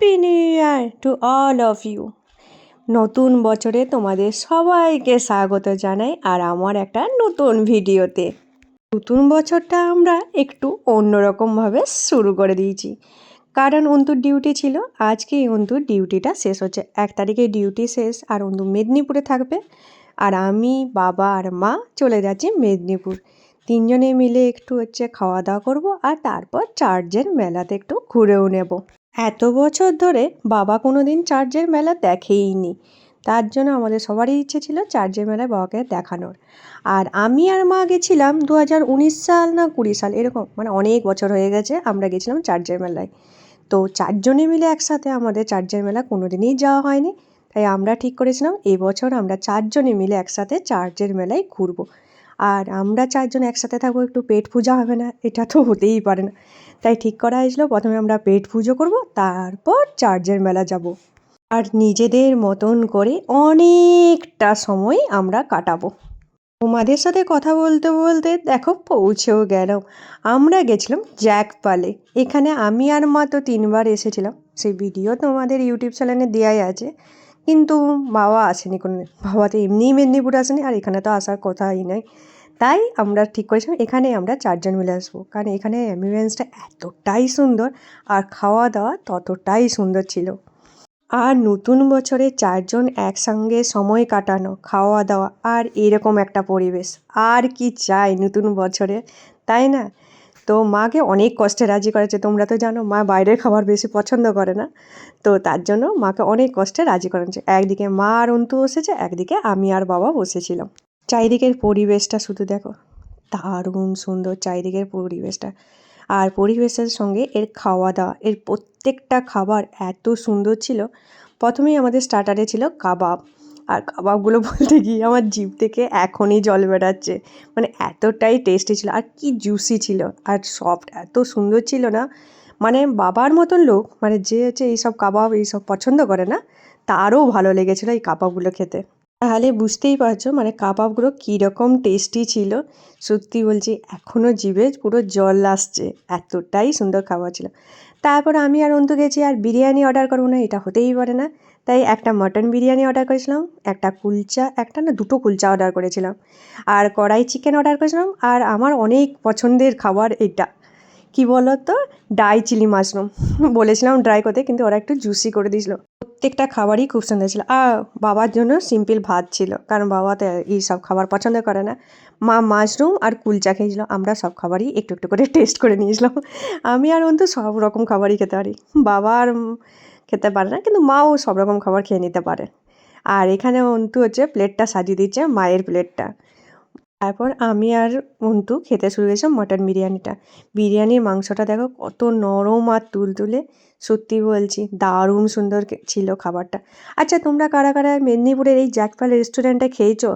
Happy new year to all of you নতুন বছরে তোমাদের সবাইকে স্বাগত জানাই আর আমার একটা নতুন ভিডিওতে। নতুন বছরটা আমরা একটু অন্যরকমভাবে শুরু করে দিয়েছি। কারণ অন্তুর ডিউটি ছিল, আজকেই অন্তুর ডিউটিটা শেষ হচ্ছে। এক তারিখে ডিউটি শেষ আর অন্তু মেদিনীপুরে থাকবে। আর আমি, বাবা আর মা চলে যাচ্ছি মেদিনীপুর। তিনজনে মিলে একটু হচ্ছে খাওয়া দাওয়া করব আর তারপর চার্চের মেলাতে একটু ঘুরেও নেব। এত বছর ধরে বাবা কোনো দিন চার্চের মেলা দেখেইনি। তার জন্য আমাদের সবারই ইচ্ছে ছিল চার্চের মেলায় বাবাকে দেখানোর। আর আমি আর মা গেছিলাম দু হাজার উনিশ সাল না কুড়ি সাল, এরকম মানে অনেক বছর হয়ে গেছে আমরা গেছিলাম চার্চের মেলায়। তো চারজনে মিলে একসাথে আমাদের চার্চের মেলা কোনো দিনই যাওয়া হয়নি। তাই আমরা ঠিক করেছিলাম, এবছর আমরা চারজনে মিলে একসাথে চার্চের মেলায় ঘুরবো। আর আমরা চারজন একসাথে থাকব, একটু পেট পূজা হবে না, এটা তো হতেই পারে না। তাই ঠিক করা হয়েছিল, প্রথমে আমরা পেট পুজো করব, তারপর চার্জের মেলা যাব। আর নিজেদের মতন করে অনেকটা সময় আমরা কাটাবো। তোমাদের সাথে কথা বলতে বলতে, দেখো, পৌঁছেও গেলাম। আমরা গেছিলাম জ্যাকপালে। এখানে আমি আর মা তো তিনবার এসেছিলাম। সেই ভিডিও তোমাদের ইউটিউব চ্যানেলে দেওয়াই আছে। কিন্তু বাবা আসেনি কোনো বাবা তো এমনিই মেদিনীপুর আসেনি আর এখানে তো আসার কথাই নাই। তাই আমরা ঠিক করেছিলাম এখানে আমরা চারজন মিলে আসব। কারণ এখানে অ্যাম্বুলেন্সটা এতটাই সুন্দর আর খাওয়া দাওয়া ততটাই সুন্দর ছিল। আর নতুন বছরে চারজন একসঙ্গে সময় কাটানো খাওয়া দাওয়া আর এরকম একটা পরিবেশ। আর কি চাই নতুন বছরে, তাই না? তো মাকে অনেক কষ্টে রাজি করেছে। তোমরা তো জানো, মা বাইরের খাবার বেশি পছন্দ করে না। তো তার জন্য মাকে অনেক কষ্টে রাজি করেছে। একদিকে মা আর অন্তু বসেছে, একদিকে আমি আর বাবা বসেছিলাম। চারিদিকের পরিবেশটা শুধু দেখো, দারুণ সুন্দর চারিদিকের পরিবেশটা। আর পরিবেশের সঙ্গে এর খাওয়া দাওয়া এর প্রত্যেকটা খাবার এত সুন্দর ছিল। প্রথমেই আমাদের স্টার্টারে ছিল কাবাব। আর কাবাবগুলো বলতে গিয়ে আমার জিভ থেকে এখনই জল বেড়াচ্ছে। মানে এতটাই টেস্টি ছিল আর কি জুসি ছিল। আর সফট এত সুন্দর ছিল না। মানে বাবার মতন লোক মানে যে হচ্ছে এইসব কাবাব, এইসব পছন্দ করে না, তারও ভালো লেগেছিলো এই কাবাবগুলো খেতে। তাহলে বুঝতেই পারছ মানে কাবাবগুলো কীরকম টেস্টি ছিল। সত্যি বলছি এখনও জিভে পুরো জল আসছে, এতটাই সুন্দর খাবার ছিল। তারপর আমি আর অন্তু গেছি আর বিরিয়ানি অর্ডার করব না, এটা হতেই পারে না। তাই একটা মটন বিরিয়ানি অর্ডার করেছিলাম, একটা কুলচা, একটা না দুটো কুলচা অর্ডার করেছিলাম। আর কড়াই চিকেন অর্ডার করেছিলাম, আর আমার অনেক পছন্দের খাবার এটা। কি বলো তো ডাই চিলি মাশরুম। বলেছিলাম ড্রাই করতে, কিন্তু ওরা একটু জুসি করে দিয়েছিলো। প্রত্যেকটা খাবারই খুব সুন্দর ছিল। আর বাবার জন্য সিম্পল ভাত ছিল, কারণ বাবা তো এই সব খাবার পছন্দ করে না। মা মাশরুম আর কুলচা খেয়েছিল, আমরা সব খাবারই একটু একটু করে টেস্ট করে নিয়েছিলাম। আমি আর অন্তু সব রকম খাবারই খেতে পারি। বাবা আর খেতে পারে না, কিন্তু মাও সব রকম খাবার খেয়ে নিতে পারে। আর এখানে অন্তু হচ্ছে প্লেটটা সাজিয়ে দিচ্ছে, মায়ের প্লেটটা তারপর আমি আর অন্তু খেতে শুরু করেছিলাম মটন বিরিয়ানিটা। বিরিয়ানির মাংসটা দেখো কত নরম আর তুলতুলে। সত্যি বলছি, দারুণ সুন্দর ছিল খাবারটা। আচ্ছা তোমরা কারা কারা মেদিনীপুরের এই জ্যাকপাল রেস্টুরেন্টে খেয়েছো?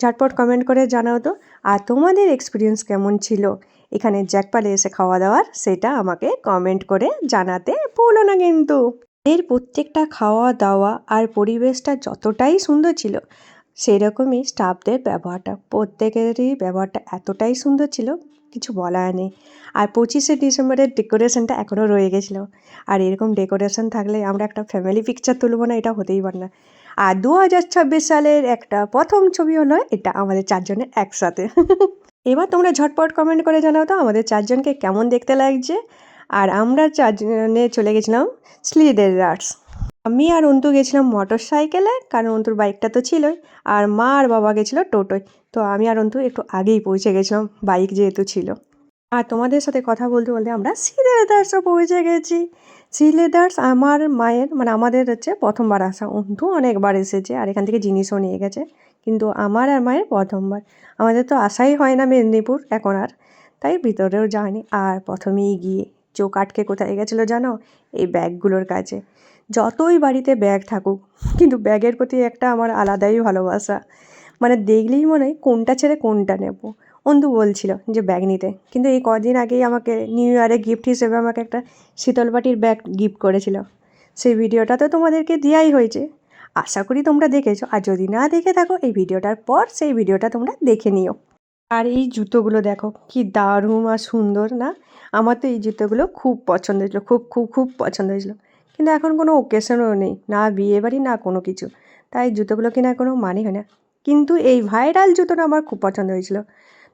ঝটপট কমেন্ট করে জানাও তো। আর তোমাদের এক্সপিরিয়েন্স কেমন ছিল? এখানে জ্যাকপালে এসে খাওয়া দাওয়ার সেটা আমাকে কমেন্ট করে জানাতে ভুলো না কিন্তু। এর প্রত্যেকটা খাওয়া দাওয়া আর পরিবেশটা যতটাই সুন্দর ছিল সেরকমই স্টাফদের ব্যবহারটা। প্রত্যেকেরই ব্যবহারটা এতটাই সুন্দর ছিল, কিছু বলার নেই। আর পঁচিশে ডিসেম্বরের ডেকোরেশনটা এখনও রয়ে গেছিল। আর এরকম ডেকোরেশন থাকলে আমরা একটা ফ্যামিলি পিকচার তুলবো না, এটা হতেই পারে না। আর দু হাজার ছাব্বিশ সালের একটা প্রথম ছবি হলো এটা আমাদের চারজনের একসাথে। এবার তোমরা ঝটপট কমেন্ট করে জানাও তো আমাদের চারজনকে কেমন দেখতে লাগছে। আর আমরা চারজনে চলে গেছিলাম স্লিদের আর্টস আমি আর অন্তু গেছিলাম মোটর সাইকেলে কারণ অন্তুর বাইকটা তো ছিলই, আর মা আর বাবা গেছিল টোটোয়। তো আমি আর অন্তু একটু আগেই পৌঁছে গেছিলাম বাইক যেহেতু ছিল। আর তোমাদের সাথে কথা বলতে বলতে আমরা সিলেদার্সও পৌঁছে গেছি। সিলেদার্স আমার মায়ের মানে আমাদের হচ্ছে প্রথমবার আসা। অন্তু অনেকবার এসেছে আর এখান থেকে জিনিসও নিয়ে গেছে, কিন্তু আমার আর মায়ের প্রথমবার। আমাদের তো আসাই হয় না মেদিনীপুর, এখন আর। তাই ভিতরেও যায়নি আর প্রথমেই গিয়ে চোখ আটকে কোথায় গেছিল জানো? এই ব্যাগগুলোর কাছে। যতই বাড়িতে ব্যাগ থাকুক, কিন্তু ব্যাগের প্রতি একটা আমার আলাদাই ভালোবাসা। মানে দেখলেই মনে হয় কোনটা ছেড়ে কোনটা নেব। অন্তু বলছিল যে ব্যাগ নিতে। কিন্তু এই কদিন আগেই আমাকে নিউ ইয়ারে গিফট হিসেবে আমাকে একটা শীতলপাটির ব্যাগ গিফট করেছিল। সেই ভিডিওটা তো তোমাদেরকে দেওয়াই হয়েছে। আশা করি তোমরা দেখেছ। আর যদি না দেখে থাকো, এই ভিডিওটার পর সেই ভিডিওটা তোমরা দেখে নিও। আর এই জুতোগুলো দেখো, কি দারুণ আর সুন্দর না? আমার তো এই জুতোগুলো খুব পছন্দ হয়েছিলো, খুব খুব খুব পছন্দ হয়েছিলো। কিন্তু এখন কোনো ওকেশনও নেই, না বিয়ে বাড়ি, না কোনো কিছু। তাই জুতোগুলো কেনার কোনো মানে হয় না। কিন্তু এই ভাইরাল জুতোটা আমার খুব পছন্দ হয়েছিল।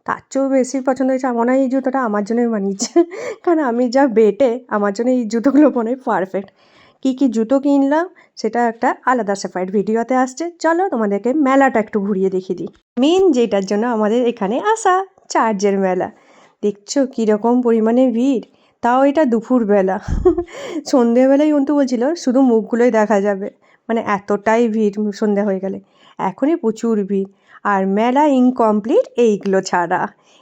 তার চেয়েও বেশি পছন্দ হয়েছে মনে হয় এই জুতোটা আমার জন্যই বানিয়েছে। কারণ আমি যা বেটে, আমার জন্য এই জুতোগুলো মনে হয় পারফেক্ট কী কী জুতো কিনলাম, সেটা একটা আলাদা সেপারেট ভিডিওতে আসছে। চলো তোমাদেরকে মেলাটা একটু ঘুরিয়ে দেখিয়ে দিই। মেন যেটার জন্য আমাদের এখানে আসা চার্জের মেলা। দেখছ কীরকম পরিমাণে ভিড়? তাও এটা দুপুরবেলা। সন্ধেবেলায় অন্তু বলছিল, শুধু মুখগুলোই দেখা যাবে। মানে এতটাই ভিড় সন্ধে হয়ে গেলে। এখনই প্রচুর ভিড়। আর মেলা ইনকমপ্লিট এইগুলো ছাড়া।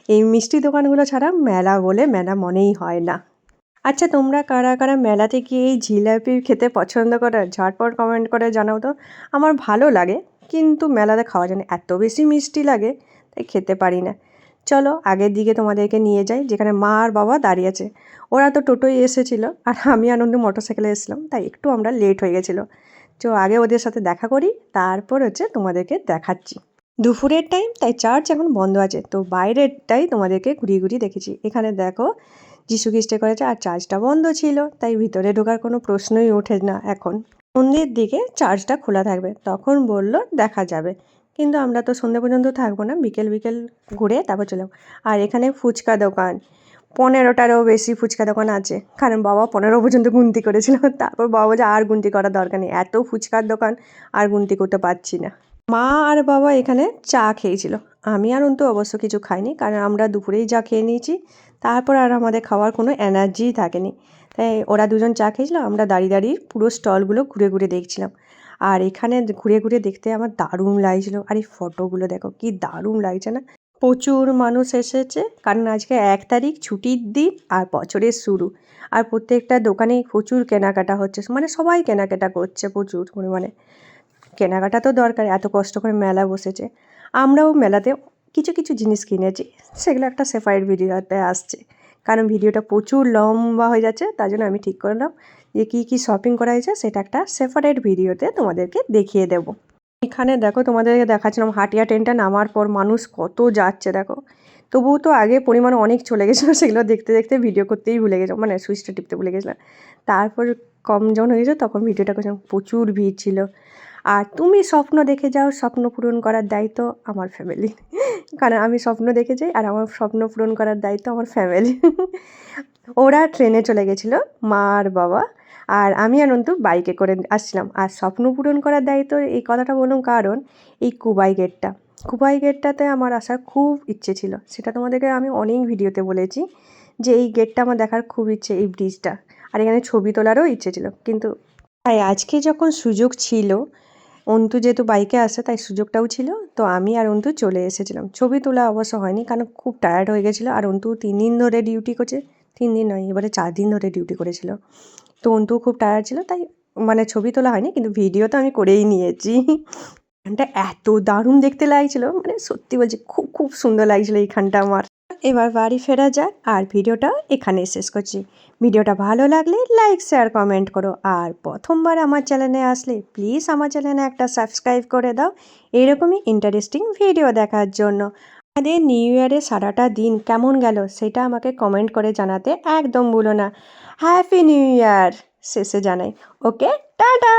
এই মিষ্টি দোকানগুলো ছাড়া মেলা বলে মেলা মনেই হয় না। আচ্ছা তোমরা কারা কারা মেলাতে গিয়ে এই জিলাপি খেতে পছন্দ করো, ঝটপট কমেন্ট করে জানাও তো। আমার ভালো লাগে, কিন্তু মেলাতে খাওয়া যায় না এত বেশি মিষ্টি লাগে, তাই খেতে পারি না। চলো আগের দিকে তোমাদেরকে নিয়ে যাই, যেখানে মা আর বাবা দাঁড়িয়ে আছে। ওরা তো টোটোয় এসেছিল আর আমি আনন্দ মোটর সাইকেলে এসেছিলাম, তাই একটু আমরা লেট হয়ে গেছিল। তো আগে ওদের সাথে দেখা করি, তারপর হচ্ছে তোমাদেরকে দেখাচ্ছি। দুপুরের টাইম তাই চার্চ এখন বন্ধ আছে, তো বাইরেরটাই তোমাদেরকে ঘুরিয়ে ঘুরিয়ে দেখেছি। এখানে দেখো, যিশু খ্রিস্টে করেছে আর চার্চটা বন্ধ ছিল, তাই ভিতরে ঢোকার কোনো প্রশ্নই ওঠে না এখন। সন্ধ্যের দিকে চার্চটা খোলা থাকবে, তখন বলল দেখা যাবে। কিন্তু আমরা তো সন্ধ্যে পর্যন্ত থাকব না, বিকেল বিকেল ঘুরে তারপর চলে। আর এখানে ফুচকা দোকান, পনেরোটারও বেশি ফুচকা দোকান আছে, কারণ বাবা পনেরো পর্যন্ত গুনতি করেছিল, তারপর বাবা বলছে আর গুনতি করার দরকার নেই, এত ফুচকার দোকান আর গুনতি করতে পারছি না। মা আর বাবা এখানে চা খেয়েছিল, আমি আর অন্তু অবশ্য কিছু খাইনি, কারণ আমরা দুপুরেই যা খেয়ে নিয়েছি, তারপর আর আমাদের খাওয়ার কোনো এনার্জিই থাকেনি। তাই ওরা দুজন চা খেয়েছিল, আমরা দাঁড়িয়ে দাঁড়িয়ে পুরো স্টলগুলো ঘুরে ঘুরে দেখছিলাম। আর এখানে ঘুরে ঘুরে দেখতে আমার দারুণ লাগছিল। আর এই ফটোগুলো দেখো, কি দারুণ লাগছে না? প্রচুর মানুষ এসেছে, কারণ আজকে এক তারিখ, ছুটির দিন আর বছরের শুরু। আর প্রত্যেকটা দোকানেই প্রচুর কেনাকাটা হচ্ছে মানে সবাই কেনাকাটা করছে প্রচুর পরিমাণে। কেনাকাটা তো দরকার, এত কষ্ট করে মেলা বসেছে। আমরাও মেলাতে কিছু কিছু জিনিস কিনেছি, সেগুলো একটা সেপারেট ভিডিওতে আসছে। কারণ ভিডিওটা প্রচুর লম্বা হয়ে যাচ্ছে, তার জন্য আমি ঠিক করলাম। যে কী কী শপিং করা হয়েছে সেটা একটা সেপারেট ভিডিওতে তোমাদেরকে দেখিয়ে দেবো। এখানে দেখো তোমাদেরকে দেখাচ্ছিলাম, হাটিয়া ট্রেনটা নামার পর মানুষ কত যাচ্ছে, দেখো। তবুও তো আগে পরিমাণ অনেক চলে গেছিল, সেগুলো দেখতে দেখতে ভিডিও করতেই ভুলে গেছিলাম মানে সুইচটা টিপতে ভুলে গেছিলাম। তারপর কম যখন হয়েছে তখন ভিডিওটা করছিলাম, প্রচুর ভিড় ছিল। আর তুমি স্বপ্ন দেখে যাও, স্বপ্ন পূরণ করার দায়িত্ব আমার ফ্যামিলি কারণ আমি স্বপ্ন দেখে যাই আর আমার স্বপ্ন পূরণ করার দায়িত্ব আমার ফ্যামিলি ওরা ট্রেনে চলে গেছিল মা আর বাবা। আর আমি অন্তু বাইকে করে আসছিলাম। আর স্বপ্ন পূরণ করার দায়িত্ব এই কথাটা বলুন কারণ এই কুবাই গেটটা। কুবাই গেটটাতে আমার আসার খুব ইচ্ছে ছিল। সেটা তোমাদেরকে আমি অনেক ভিডিওতে বলেছি যে এই গেটটা আমার দেখার খুব ইচ্ছে, এই ব্রিজটা আর এখানে ছবি তোলারও ইচ্ছে ছিল। কিন্তু তাই আজকে যখন সুযোগ ছিল, অন্তু যেহেতু বাইকে আসে, তাই সুযোগটাও ছিল। তো আমি আর অন্তু চলে এসেছিলাম। ছবি তোলা অবশ্য হয়নি, কারণ খুব টায়ার্ড হয়ে গেছিল। আর অন্তু তিন দিন ধরে ডিউটি করছে। তিন দিন নয়, এবারে চার দিন ধরে ডিউটি করেছিল। তো অন্তু খুব টায়ার্ড ছিল, তাই মানে ছবি তোলা হয়নি, কিন্তু ভিডিও তো আমি করেই নিয়েছি। এখানটা এত দারুণ দেখতে লাগছিল মানে সত্যি বলছি খুব খুব সুন্দর লাগছিল এইখানটা আমার। এবার বাড়ি ফেরা যাক, আর ভিডিওটা এখানে শেষ করছি। ভিডিওটা ভালো লাগলে লাইক শেয়ার কমেন্ট করো। আর প্রথমবার আমার চ্যানেলে আসলে প্লিজ আমার চ্যানেলে একটা সাবস্ক্রাইব করে দাও, এরকমই ইন্টারেস্টিং ভিডিও দেখার জন্য। আমাদের নিউ ইয়ারে সারাটা দিন কেমন গেল সেটা আমাকে কমেন্ট করে জানাতে একদম ভুলো না। হ্যাপি নিউ ইয়ার শেষে জানাই। Okay tata!